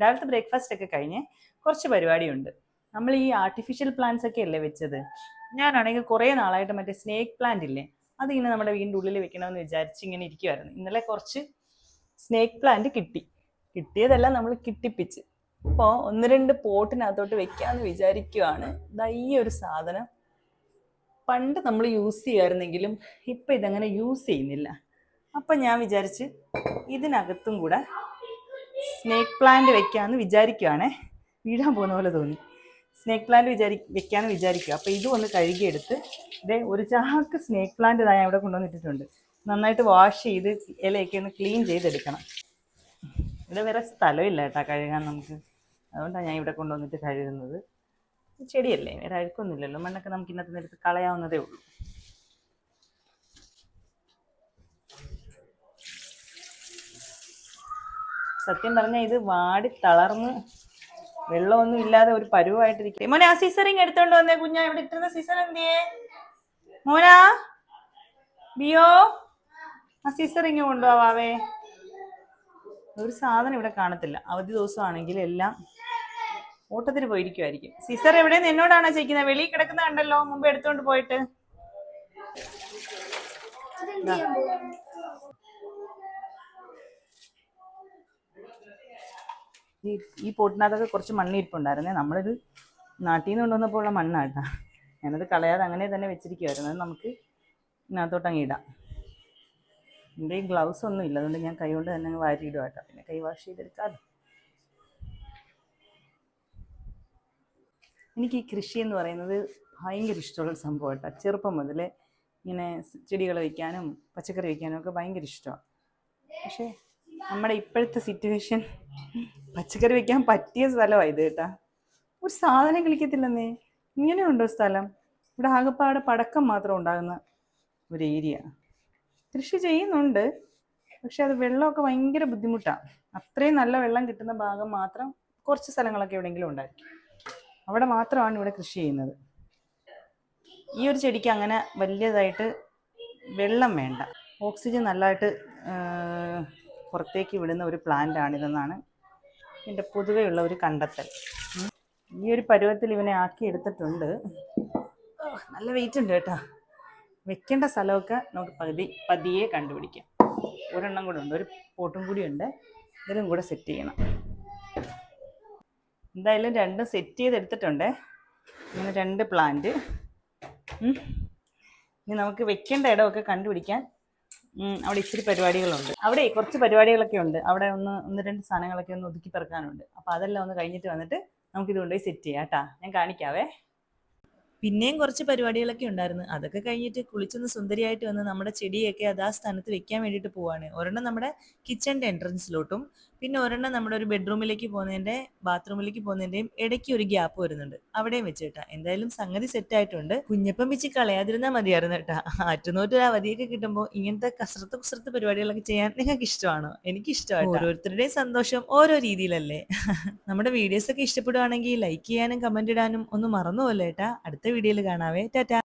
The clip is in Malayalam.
രാവിലത്തെ ബ്രേക്ക്ഫാസ്റ്റ് ഒക്കെ കഴിഞ്ഞ് കുറച്ച് പരിപാടിയുണ്ട്. നമ്മൾ ഈ ആർട്ടിഫിഷ്യൽ പ്ലാന്റ്സ് ഒക്കെ അല്ലേ വെച്ചത്? ഞാനാണെങ്കിൽ കുറേ നാളായിട്ട് മറ്റേ സ്നേക്ക് പ്ലാന്റ് ഇല്ലേ അതിങ്ങനെ നമ്മുടെ വീടിന്റെ ഉള്ളിൽ വെക്കണമെന്ന് വിചാരിച്ച് ഇങ്ങനെ ഇരിക്കുമായിരുന്നു ഇന്നലെ കുറച്ച് സ്നേക്ക് പ്ലാന്റ് കിട്ടി. കിട്ടിയതെല്ലാം നമ്മൾ കിട്ടിപ്പിച്ച്. അപ്പോൾ ഒന്ന് രണ്ട് പോട്ടിനകത്തോട്ട് വെക്കാമെന്ന് വിചാരിക്കുവാണ്. ദാ ഈ ഒരു സാധനം പണ്ട് നമ്മൾ യൂസ് ചെയ്യുമായിരുന്നെങ്കിലും ഇപ്പം ഇതങ്ങനെ യൂസ് ചെയ്യുന്നില്ല. അപ്പം ഞാൻ വിചാരിച്ച് ഇതിനകത്തും കൂടെ സ്നേക്ക് പ്ലാന്റ് വെക്കാമെന്ന് വിചാരിക്കുവാണേ. വീഴാൻ പോകുന്ന പോലെ തോന്നി. സ്നേക്ക് പ്ലാന്റ് വിചാരി വെക്കാമെന്ന് വിചാരിക്കുക അപ്പോൾ ഇതും ഒന്ന് കഴുകിയെടുത്ത് ഇതേ ഒരു ചാക്ക് സ്നേക്ക് പ്ലാന്റ് ഞാൻ ഇവിടെ കൊണ്ടുവന്നിട്ടിട്ടുണ്ട്. നന്നായിട്ട് വാഷ് ചെയ്ത് ഇലയൊക്കെ ഒന്ന് ക്ലീൻ ചെയ്തെടുക്കണം. ഇവിടെ വേറെ സ്ഥലമില്ല കേട്ടോ കഴുകാൻ നമുക്ക്. അതുകൊണ്ടാണ് ഞാൻ ഇവിടെ കൊണ്ടുവന്നിട്ട് കഴുകുന്നത്. ചെടിയല്ലേ? വേറെ അഴുക്കൊന്നുമില്ലല്ലോ. മണ്ണൊക്കെ നമുക്ക് ഇന്നത്തെ നേരത്ത് കളയാവുന്നതേ ഉള്ളൂ. സത്യം പറഞ്ഞാൽ ഇത് വാടി തളർന്ന് വെള്ളമൊന്നും ഇല്ലാതെ ഒരു പരുവായിട്ടിരിക്കും മോനെ ആ സീസറിങ് എടുത്തോണ്ട് വന്നേ കുഞ്ഞാ. ഇവിടെ ഇട്ടിരുന്ന സീസർ എന്തിയേ? മോനാ? ബിയോ? ആ സീസറിങ് കൊണ്ടുപോവാവേ. ഒരു സാധനം ഇവിടെ കാണത്തില്ല. അവധി ദിവസമാണെങ്കിൽ എല്ലാം ഓട്ടത്തിന് പോയിരിക്കുമായിരിക്കും സീസർ എവിടെ എന്നോടാണോ ചോദിക്കുന്നത്? വെളിയിൽ കിടക്കുന്ന കണ്ടല്ലോ മുമ്പ് എടുത്തോണ്ട് പോയിട്ട്. ഈ പോട്ടിനകത്തൊക്കെ കുറച്ച് മണ്ണിരിപ്പുണ്ടായിരുന്നേ. നമ്മളിത് നാട്ടിൽ നിന്ന് കൊണ്ടുവന്നപ്പോൾ ഉള്ള മണ്ണാട്ടാ ഞാനത് കളയാതെ അങ്ങനെ തന്നെ വെച്ചിരിക്കുമായിരുന്നു അത് നമുക്ക് ഇതിനകത്തോട്ട് അങ്ങ് ഇടാം. എന്റെ ഈ ഗ്ലൗസ് ഒന്നും ഇല്ല. അതുകൊണ്ട് ഞാൻ കൈ കൊണ്ട് തന്നെ വാരിയിടുക കേട്ടോ പിന്നെ കൈ വാഷ് ചെയ്തെടുക്കാതെ എനിക്ക് ഈ കൃഷി എന്ന് പറയുന്നത് ഭയങ്കര ഇഷ്ടമുള്ള സംഭവം കേട്ടോ ചെറുപ്പം മുതൽ ഇങ്ങനെ ചെടികൾ വയ്ക്കാനും പച്ചക്കറി വയ്ക്കാനും ഒക്കെ ഭയങ്കര ഇഷ്ടമാണ്. പക്ഷേ നമ്മുടെ ഇപ്പോഴത്തെ സിറ്റുവേഷൻ പച്ചക്കറി വെക്കാൻ പറ്റിയ സ്ഥലമാണ് ഇത് കേട്ടാ. ഒരു സാധനം കളിക്കത്തില്ലെന്നേ. ഇങ്ങനെയുണ്ടോ സ്ഥലം? ഇവിടെ ആകെപ്പാടെ പടക്കം മാത്രം ഉണ്ടാകുന്ന ഒരു ഏരിയ കൃഷി ചെയ്യുന്നുണ്ട് പക്ഷെ അത് വെള്ളമൊക്കെ ഭയങ്കര ബുദ്ധിമുട്ടാണ് അത്രയും നല്ല വെള്ളം കിട്ടുന്ന ഭാഗം മാത്രം കുറച്ച് സ്ഥലങ്ങളൊക്കെ എവിടെയെങ്കിലും ഉണ്ടായിരിക്കും. അവിടെ മാത്രമാണ് ഇവിടെ കൃഷി ചെയ്യുന്നത്. ഈ ഒരു ചെടിക്ക് അങ്ങനെ വലിയതായിട്ട് വെള്ളം വേണ്ട. ഓക്സിജൻ നല്ലതായിട്ട് പുറത്തേക്ക് വിടുന്ന ഒരു പ്ലാന്റ് ആണിതെന്നാണ് ഇതിന്റെ പൊതുവെയുള്ള ഒരു കണ്ടെത്തൽ. ഈ ഒരു പരുവത്തിൽ ഇവനെ ആക്കി എടുത്തിട്ടുണ്ട്. നല്ല വെയിറ്റ് ഉണ്ട് കേട്ടോ. വെക്കേണ്ട സ്ഥലമൊക്കെ നമുക്ക് പകുതി പതിയെ കണ്ടുപിടിക്കാം. ഒരെണ്ണം കൂടെ ഉണ്ട് ഒരു പോട്ടും കൂടി ഉണ്ട്. ഇതിലും കൂടെ സെറ്റ് ചെയ്യണം. എന്തായാലും രണ്ടും സെറ്റ് ചെയ്തെടുത്തിട്ടുണ്ട്. ഇങ്ങനെ രണ്ട് പ്ലാന്റ് ഇനി നമുക്ക് വെക്കേണ്ട ഇടമൊക്കെ കണ്ടുപിടിക്കാൻ അവിടെ ഇച്ചിരി പരിപാടികളുണ്ട്. അവിടെ കുറച്ച് പരിപാടികളൊക്കെ ഉണ്ട്. അവിടെ ഒന്ന് ഒന്ന് രണ്ട് സാധനങ്ങളൊക്കെ ഒന്ന് ഒതുക്കി പെറുക്കാനുണ്ട്. അപ്പോൾ അതെല്ലാം ഒന്ന് കഴിഞ്ഞിട്ട് വന്നിട്ട് നമുക്കിത് കൊണ്ടുപോയി സെറ്റ് ചെയ്യാം കേട്ടാ. ഞാൻ കാണിക്കാവേ. പിന്നെയും കുറച്ച് പരിപാടികളൊക്കെ ഉണ്ടായിരുന്നു. അതൊക്കെ കഴിഞ്ഞിട്ട് കുളിച്ചൊന്ന് സുന്ദരിയായിട്ട് വന്ന് നമ്മുടെ ചെടിയൊക്കെ അത് ആ സ്ഥാനത്ത് വെക്കാൻ വേണ്ടിയിട്ട് പോവാണ്. ഒരെണ്ണം നമ്മുടെ കിച്ചണിന്റെ എൻട്രൻസിലോട്ടും പിന്നെ ഒരെണ്ണം നമ്മുടെ ഒരു ബെഡ്റൂമിലേക്ക് പോകുന്നതിന്റെ ബാത്റൂമിലേക്ക് പോകുന്നതിന്റെയും ഇടയ്ക്ക് ഒരു ഗ്യാപ്പ് വരുന്നുണ്ട്. അവിടെയും വെച്ചേട്ടാ. എന്തായാലും സംഗതി സെറ്റ് ആയിട്ടുണ്ട്. കുഞ്ഞപ്പം വെച്ച് കളയാതിരുന്നാൽ മതിയായിരുന്നു കേട്ടാ ആറ്റുനോട്ട് അവധിയൊക്കെ കിട്ടുമ്പോൾ ഇങ്ങനത്തെ കസരത്ത് കുസരത്ത് പരിപാടികളൊക്കെ ചെയ്യാൻ നിങ്ങൾക്ക് ഇഷ്ടമാണോ എനിക്ക് ഇഷ്ടമാണ് ഓരോരുത്തരുടെയും സന്തോഷം ഓരോ രീതിയിലല്ലേ? നമ്മുടെ വീഡിയോസ് ഒക്കെ ഇഷ്ടപ്പെടുവാണെങ്കിൽ ലൈക്ക് ചെയ്യാനും കമന്റ് ഇടാനും ഒന്നും മറന്നുപോലെ ഏട്ടാ? അടുത്ത വീഡിയോയിൽ കാണാവേ. ടാറ്റാ.